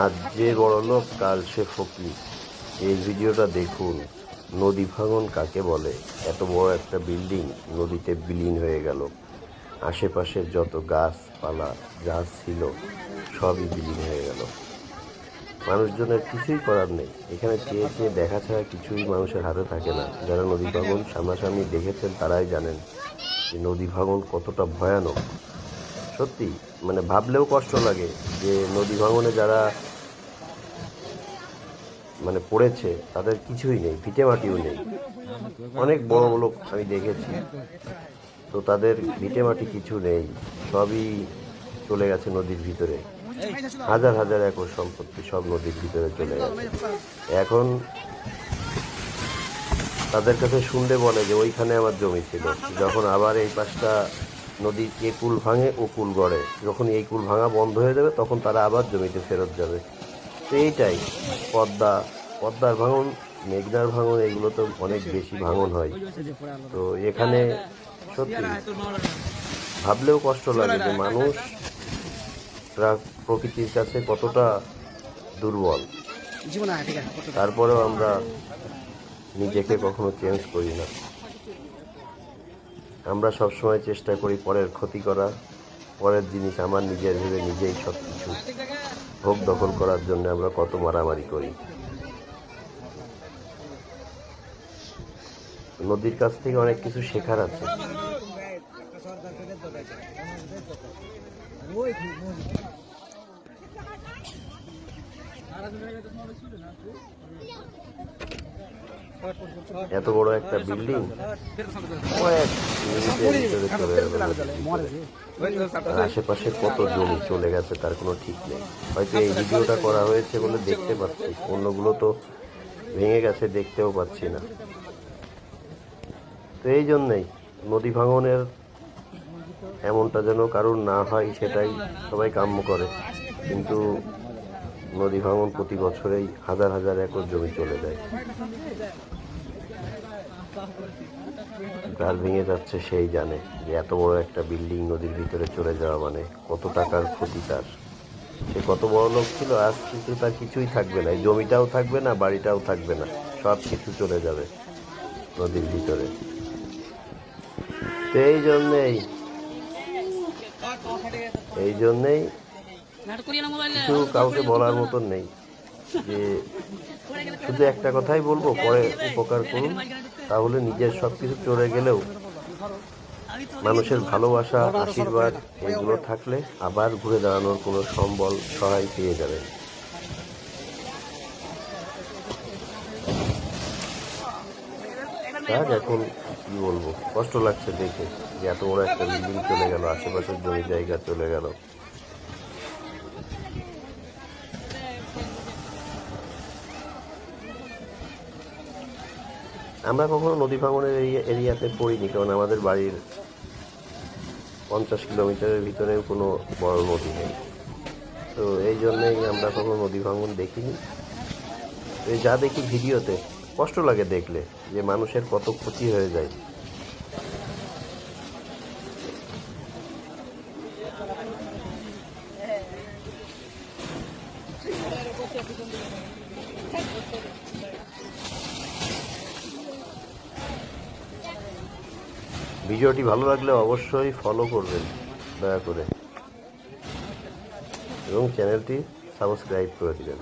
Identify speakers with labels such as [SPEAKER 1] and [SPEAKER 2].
[SPEAKER 1] আজ যে বড় লোক, কাল সে ফকির। এই ভিডিওটা দেখুন, নদী ভাঙন কাকে বলে? এত বড় একটা বিল্ডিং নদীতে বিলীন হয়ে গেল। আশেপাশের যত গাছপালা, যা ছিল, সবই বিলীন হয়ে গেল। মানুষজনের কিছুই করার নেই। এখানে চেয়ে চেয়ে দেখা ছাড়া কিছুই মানুষের হাতে থাকে না। যারা নদী ভাঙন সামনাসামনি দেখেছেন, তারাই জানেন যে নদী ভাঙন কতটা ভয়ানক। সত্যি মানে ভাবলেও কষ্ট লাগে যে নদী ভাঙনে যারা মানে পড়েছে, তাদের কিছুই নেই ভিটে মাটিও নেই। অনেক বড় লোক আমি দেখেছি, তো তাদের ভিটে মাটি কিছু নেই, সবই চলে গেছে নদীর ভিতরে। হাজার হাজার একর সম্পত্তি সব নদীর ভিতরে চলে গেছে। এখন তাদের কাছে শুনলে বলে যে ওইখানে আমার জমি ছিল, যখন আবার এই পাশটা নদীর এ কুল ভাঙে ও কুল গড়ে। যখন এই কুল ভাঙা বন্ধ হয়ে যাবে তখন তারা আবার জমিতে ফেরত যাবে। তো এইটাই। পদ্মা পদ্মার ভাঙন মেঘনার ভাঙন এগুলো তো অনেক বেশি ভাঙন হয়। তো এখানে সত্যি ভাবলেও কষ্ট লাগে যে মানুষ প্রকৃতির কাছে কতটা দুর্বল। তারপরেও আমরা নিজেকে কখনো চেঞ্জ করি না। আমরা সবসময় চেষ্টা করি পরের ক্ষতি করা, পরের জিনিস আমার নিজের ভেবে নিজেই সব কিছু ভোগ দখল করার জন্য আমরা কত মারামারি করি। নদীর কাছ থেকে অনেক কিছু শেখার আছে। এত বড় একটা বিল্ডিং আশেপাশে কত জমি চলে গেছে তার কোনো ঠিক নেই। হয়তো এই ভিডিওটা করা হয়েছে বলে দেখতে পাচ্ছি। অন্যগুলো তো ভেঙে গেছে দেখতেও পাচ্ছি না। তো এই জন্যেই নদী ভাঙনের এমনটা যেন কারোর না হয়, সেটাই সবাই কাম্য করে। কিন্তু নদী ভাঙন প্রতি বছরেই হাজার হাজার একর জমি চলে যায়। গাছ ভেঙে যাচ্ছে সেই জানে যে এত বড় একটা বিল্ডিং নদীর ভিতরে চলে যাওয়া মানে কত টাকার ক্ষতি তার। সে কত বড় লোক ছিল, আজ কিন্তু তার কিছুই থাকবে না। জমিটাও থাকবে না, বাড়িটাও থাকবে না। সব কিছু চলে যাবে নদীর ভিতরে। তো এই জন্যেই এই জন্যেই কিছু কাউকে বলার মতন নেই যে শুধু একটা কথাই বলব, পরে উপকার করুন। তাহলে নিজের সব কিছু চলে গেলেও মানুষের ভালোবাসা, আশীর্বাদ, এগুলো থাকলে আবার ঘুরে দাঁড়ানোর কোনো সম্বল, সহায় পেয়ে যাবেন। যাক, এখন কি বলব? কষ্ট লাগছে দেখে যে এত বড় একটা বিল্ডিং চলে গেল, আশেপাশের জমি জায়গা চলে গেল। আমরা কখনো নদী ভাঙনের এরিয়া এরিয়াতে পড়িনি, কারণ আমাদের বাড়ির পঞ্চাশ কিলোমিটারের ভিতরেও কোনো বড় নদী নেই। তো এই জন্যেই আমরা কখনো নদী ভাঙন দেখিনি। যা দেখি ভিডিওতে, কষ্ট লাগে দেখলে যে মানুষের কত ক্ষতি হয়ে যায়। ভিডিওটি ভালো লাগলে অবশ্যই ফলো করবেন দয়া করে। এবং চ্যানেলটি সাবস্ক্রাইব করে দিবেন।